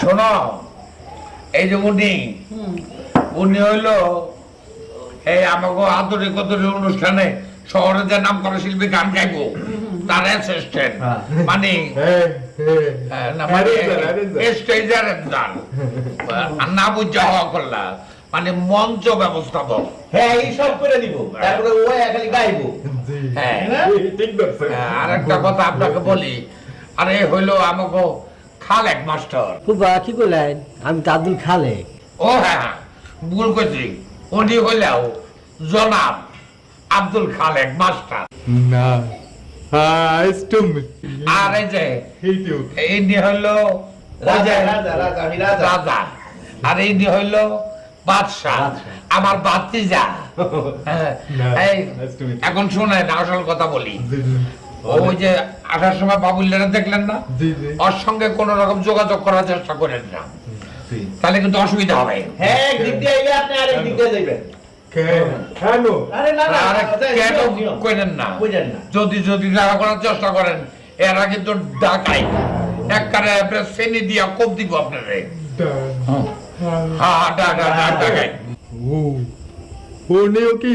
শোনো এই যে উনি উনি হইল এই আমাকে আদরে কদরে অনুষ্ঠানে শহরে যে নাম করে শিল্পী গান গাইবো তার অ্যাসিস্ট্যান্ট হ্যাঁ। মানে হ্যাঁ, হ্যাঁ। মানে. স্টেজের না বুঝা হওয়া করলা। মানে মঞ্চ ব্যবস্থাপক। হ্যাঁ এই সব করে দিব তারপরে ও খালি গাইবো। হ্যাঁ। ঠিক ধরছেন। হ্যাঁ, আর একটা কথা আপনাকে বলি। আরে হইল আমাকে খালেক মাস্টার। খুবা কি করলেন আমি তো আব্দুল খালে। ও হ্যাঁ হ্যাঁ, ভুল করছি উনি হইলেও জনাব আব্দুল খালেক মাস্টার। না. আর এই যে ইনি হইল রাজা রাজা রাজা রাজা রাজা। আর ইনি হইল বাদশাহ। আমার বাতিজা। হ্যাঁ. এখন শুনেন আসল কথা বলি। ওই যে আসার সময় বাবুল্লারা দেখলেন না? জি, জি। ওর সঙ্গে কোন রকম যোগাযোগ করার চেষ্টা করেন না। তাহলে কিন্তু অসুবিধা হবে। হ্যাঁ দিক দিয়ে আইলে আপনি আরেক দিক যদি যদি করার চেষ্টা করেন এরা কিন্তু ডাকাই। একবারে শ্রেণি দিয়া কোপ দিব আপনারে। হ্যাঁ হ্যাঁ ডাকাই। ও কি?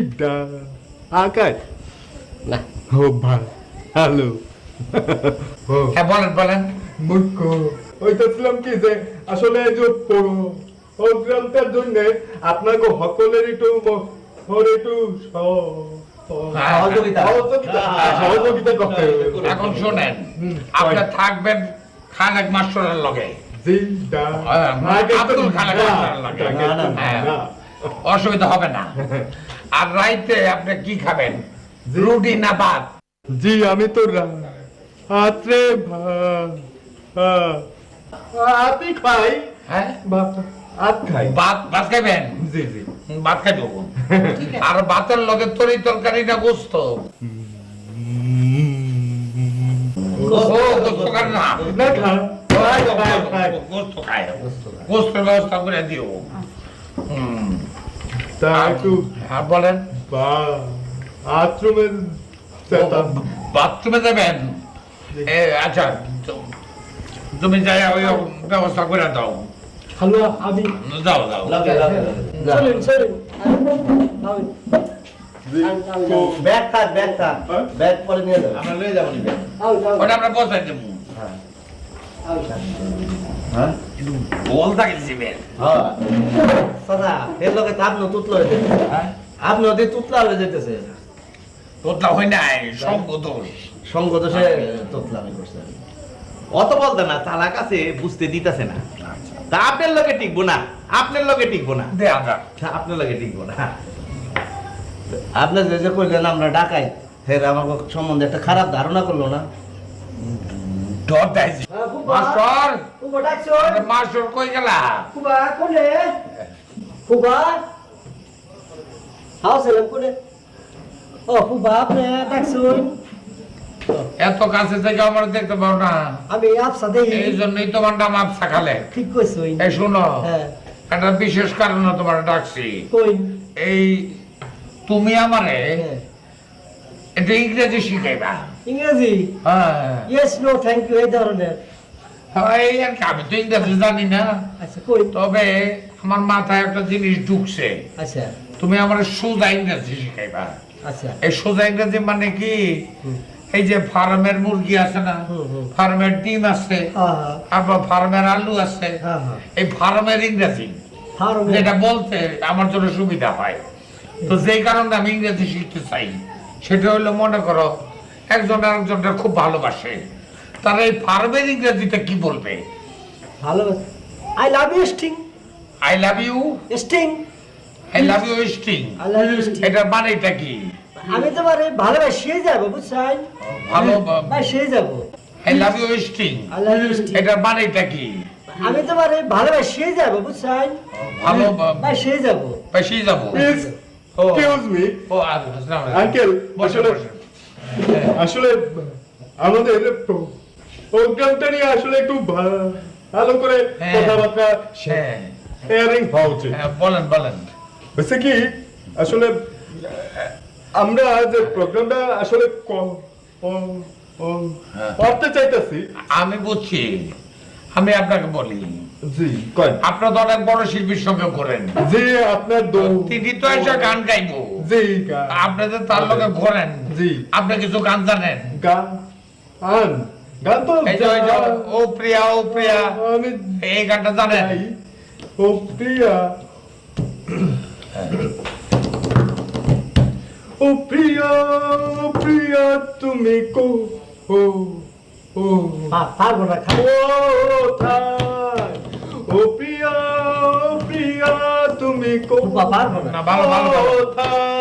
আকাশ না। ও ভাই। হ্যালো। হ্যাঁ বলেন বলেন। মূর্খ ওইটাছিলাম কি যে আসলে এই যে প্রোগ্রামটার জন্য আপনাকে সকলের একটু ওর একটু হ্যাঁ, সহযোগিতা। সহযোগিতা। করতে এখন শোনেন থাকবেন খালেক মাস্টারের লগে। হ্যাঁ, তো আব্দুল খালেক তো হ্যাঁ। অসুবিধা হবে না। আর রাইতে আপনি কি খাবেন? রুটি না ভাত? জি আমি তো রাত্রে ভাতই খাই? হ্যাঁ? ভাত। ভাত খাই। ভাত ভাত খাবেন জি জি। ভাত খাইব আর ভাতের লগে তরি তরকারি না। গোস্ত ব্যবস্থা করে দিও। তা একটু বলেন? বাথরুমে যাবেন আচ্ছা তুমি যাই ওই ব্যবস্থা করে দাও হ্যালো আমি যাও যাও। চলুন চলুন তো ব্যাগ থাক ব্যাগ থাক? ব্যাগ পরে নিয়ে আমরা লয়ে যাব ওটা আমরা দেবো হ্যাঁ বল থাকে দিবেন হ্যাঁ সাদা এর লগে তো আপনি তুতলা হয়ে যেতেছে আপনি ওদের তুতলা হয়ে যেতেছে তোতলা হয় নাই তুতলা অত বলতে না চালাক আছে বুঝতে দিতেছে না। তা আপনার লগে টিকবো না আপনার লগে টিকবো না। যাক আপনার লগে টিকবো না। আপনার যে যে কইলেন আমরা ডাকাই। ফের আমার সম্বন্ধে একটা খারাপ ধারণা করল না। ডর দেয় মাস্টার মাস্টার কই গেলা? খুবা কোনে? হাও সেলাম কোনে? এত কাছে থেকে আমার দেখতে পাও না। আমি আপসা দেখি। এই জন্যই তোমার নাম আপসা খালে। ঠিক কইছুন এই শুনো হ্যাঁ। একটা বিশেষ কারণে তোমার ডাকছি। কই? এই তুমি আমারে হ্যাঁ। একটু ইংরেজি শিখাইবা। ইংরেজি? হ্যাঁ। ইয়েস নো থ্যাংক ইউ এই ধরনের। আমি তো ইংরেজি জানি না। আচ্ছা কই? তবে আমার মাথায় একটা জিনিস ঢুকছে। আচ্ছা। তুমি আমার সোজা ইংরেজি শিখাইবা। এই সোজা ইংরেজি মানে কি? এই যে ফার্মের মুরগি আছে না। ফার্মের ডিম আছে হ্যাঁ হ্যাঁ। তারপর ফার্মের আলু আছে হ্যাঁ হ্যাঁ। এই ফার্মের ইংরেজি। যেটা বলতে আমার জন্য সুবিধা হয়। তো যেই কারণে আমি ইংরেজি শিখতে চাই সেটা হলো মনে করো একজন আরেকজনটা খুব ভালোবাসে। তারা এই ফার্মের ইংরেজিটা কি বলবে? ভালো I love you sting I love you sting I love you sting sting এটার মানেটা কি? আমি তোমারে ভালোবাসিয়ে যাব বুঝছেন? ভালো বাসিয়ে যাব। I love you sting I love you sting এটার মানেটা কি? আমি তোমারে ভালোবাসিয়ে যাব বুঝছেন? ভালো বাসিয়ে যাব। বেশি যাব? প্লিজ ও। এক্সকিউজ মি ও আচ্ছা আঙ্কেল বসে আসলে আসলে আমাদের প্রো- প্রোগ্রামটা নিয়ে আসলে একটু ভালো করে হ্যাঁ। কথাবার্তা হ্যাঁ। শেয়ারিং হওয়া উচিত। হ্যাঁ, বলেন বলেন। হয়েছে কি আসলে আমরা যে প্রোগ্রামটা আসলে ক- ক- ক- হ্যাঁ। করতে চাইতেছি। আমি বুঝছি। আমি আপনাকে বলি। জি আপনার তো অনেক বড় শিল্পীর সঙ্গে করেন জি আপনার তিনি তো এসে গান গাইবো। জি তার ঘোরেন। জি। আপনি কিছু গান জানেন? গান? গান তো ও প্রিয়া ও প্রিয়া। এই গানটা জানেন? ও প্রিয়া। ও প্রিয়া প্রিয়া তুমি কো? ও ও। পারব না খাব ও থাই ও প্রিয়া প্রিয়া তুমি কো? পারব না না ভালো ভালো ভালো।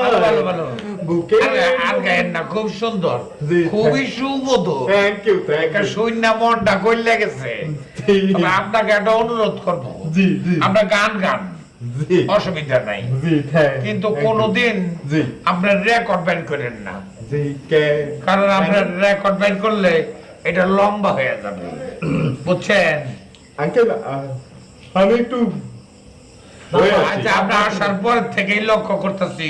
ভালো ভালো ভালো। বুকে আর না খুব সুন্দর। জি, খুবই সুবোধ থ্যাংক ইউ একটা শূন্য মনটা কইলে গেছে। আপনাকে একটা অনুরোধ করব। জি জি। আমরা গান গান। অসুবিধা নাই। কিন্তু কোনোদিন আপনার রেকর্ড করেন না। কারণ আপনার রেকর্ড করলে এটা লম্বা হয়ে যাবে। বুঝছেন? আঙ্কেল আমি একটু আচ্ছা আসার পর থেকেই লক্ষ্য করতেছি।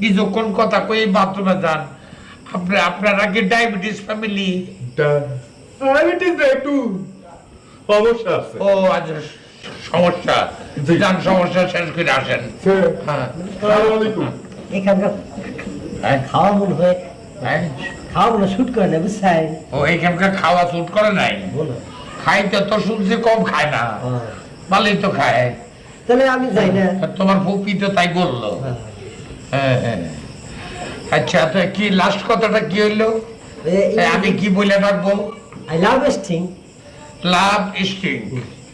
কিছুক্ষণ কথা কই বাথরুমে যান। আপনি আপনারা কি ডায়াবেটিস ফ্যামিলি ডায়াবেটিস একটু সমস্যা আছে। ও আচ্ছা সমস্যা যান সমস্যা শেষ করে আসেন স্যার আসসালামু আলাইকুম এখানকার? খাওয়া হয়ে? খাওয়া শুট করে না বুঝছেন ও এইখানকার খাওয়া শুট করে নাই খাইতে তো শুনছি কম খায় না। ভালোই তো খায় তাহলে আমি যাই না তোমার ফুপি তো তাই বলল হ্যাঁ। হ্যাঁ হ্যাঁ আচ্ছা তো কি লাস্ট কথাটা কি হইল আমি কি বলে রাখব I love sting love sting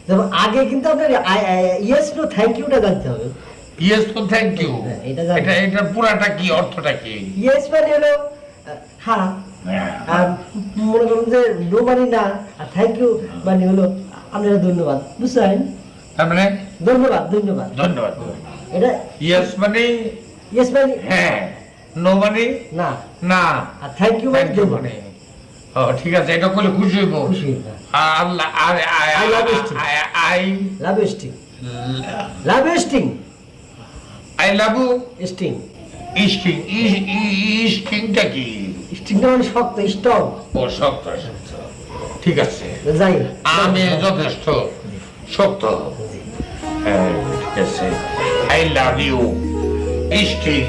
যেমন আগে কিন্তু আপনার ইয়েস নো থ্যাংক ইউটা জানতে হবে। ইয়েস তো থ্যাংক ইউ হ্যাঁ, এটা এটা পুরাটা কি অর্থটা কি? ইয়েস মানে হলো হ্যাঁ আর মনে করুন যে নো মানে না আর থ্যাংক ইউ মানে হলো আপনারা ধন্যবাদ বুঝছেন? তার মানে? ধন্যবাদ ধন্যবাদ। ধন্যবাদ। এটা ইয়েস মানে? ইয়েস মানে হ্যাঁ। নো মানে? না। না। আর থ্যাংক ইউ মানে। ঠিক আছে এটা করলে খুশি হইব। আল্লাহ আর I love you I love sting love sting I love you sting sting স্টিংটা কি? স্টিংটা মানে শক্ত স্ট্রং ও শক্ত ঠিক আছে। যাই আমি যথেষ্ট শক্ত। হ্যাঁ ঠিক আছে। I love you sting